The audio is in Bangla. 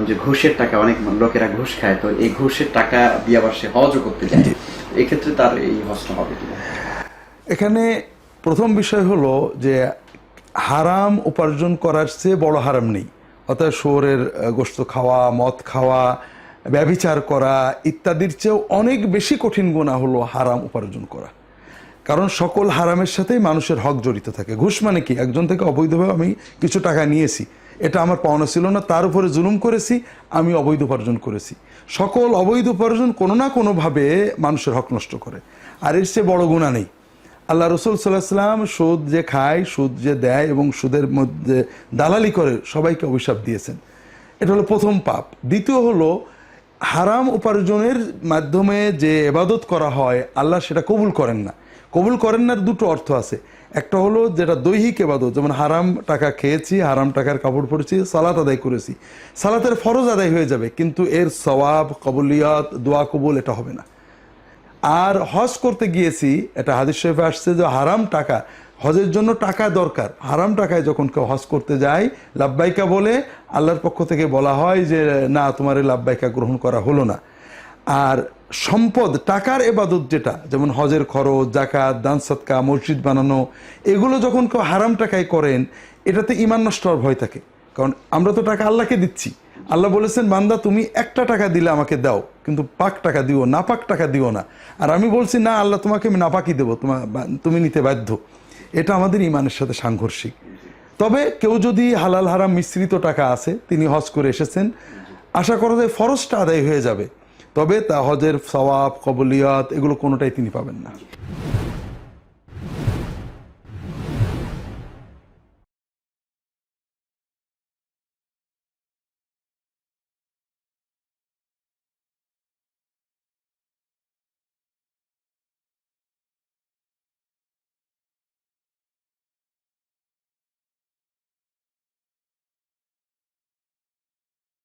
জানলাম যে ঘুষের টাকা অনেক লোকেরা ঘুষ খায় তো এই ঘুষের টাকা দিয়ে আবার সে হজও করতে যায়। এক্ষেত্রে তার এই হজটা হবে কিনা? এখানে প্রথম বিষয় হলো যে হারাম উপার্জন করার চেয়ে বড় হারাম নেই। অর্থাৎ শোরের গোস্ত খাওয়া মদ খাওয়া ব্যভিচার করা ইত্যাদির চেয়েও অনেক বেশি কঠিন গুণা হলো হারাম উপার্জন করা। কারণ সকল হারামের সাথেই মানুষের হক জড়িত থাকে। ঘুষ মানে কি? একজন থেকে অবৈধভাবে আমি কিছু টাকা নিয়েছি এটা আমার পাওনা ছিল না, তার উপরে জুলুম করেছি, আমি অবৈধ উপার্জন করেছি। সকল অবৈধ উপার্জন কোনো না কোনোভাবে মানুষের হক নষ্ট করে। আর এর চেয়ে বড় গুণা নেই। আল্লাহ রসুল সাল্লাহ সাল্লাম সুদ যে খায়, সুদ যে দেয় এবং সুদের মধ্যে দালালি করে, সবাইকে অভিশাপ দিয়েছেন। এটা হলো প্রথম পাপ। দ্বিতীয় হলো হারাম উপার্জনের মাধ্যমে যে এবাদত করা হয়, আল্লাহ সেটা কবুল করেন না। কবুল করেন না দুটো অর্থ আছে। একটা হলো যেটা দৈহিক এবাদত যেমন হারাম টাকা খেয়েছি, হারাম টাকার কাপড় পরেছি, সালাত আদায় করেছি। সালাতের ফরজ আদায় হয়ে যাবে, কিন্তু এর সওয়াব, কবুলিয়াত, দোয়া কবুল এটা হবে না। আর হজ করতে গিয়েছি, এটা হাদিস শরীফে আসছে যে হারাম টাকা, হজের জন্য টাকা দরকার। হারাম টাকায় যখন কেউ হজ করতে যায় লাভবাইকা বলে, আল্লাহর পক্ষ থেকে বলা হয় যে, না, তোমার এই লাভবাইকা গ্রহণ করা হলো না। আর সম্পদ, টাকার এবাদত যেটা, যেমন হজের খরচ জাকাত দান সৎকা, মসজিদ বানানো, এগুলো যখন কেউ হারাম টাকায় করেন, এটাতে ইমান নষ্ট হওয়ার ভয় থাকে। কারণ আমরা তো টাকা আল্লাহকে দিচ্ছি। আল্লাহ বলেছেন, বান্দা, তুমি একটা টাকা দিলে আমাকে দাও। কিন্তু পাক টাকা দিও না পাক টাকা দিও না। আর আমি বলছি, না, আল্লাহ তোমাকে আমি নাপাকি দেবো তোমার তুমি নিতে বাধ্য। এটা আমাদের ইমানের সাথে সাংঘর্ষিক। তবে কেউ যদি হালাল হারাম মিশ্রিত টাকা আছে, তিনি হজ করে এসেছেন, আশা করা যায় ফরজটা আদায় হয়ে যাবে। তবে তা হজের সওয়াব, কবলিয়াত, এগুলো কোনোটাই তিনি পাবেন না।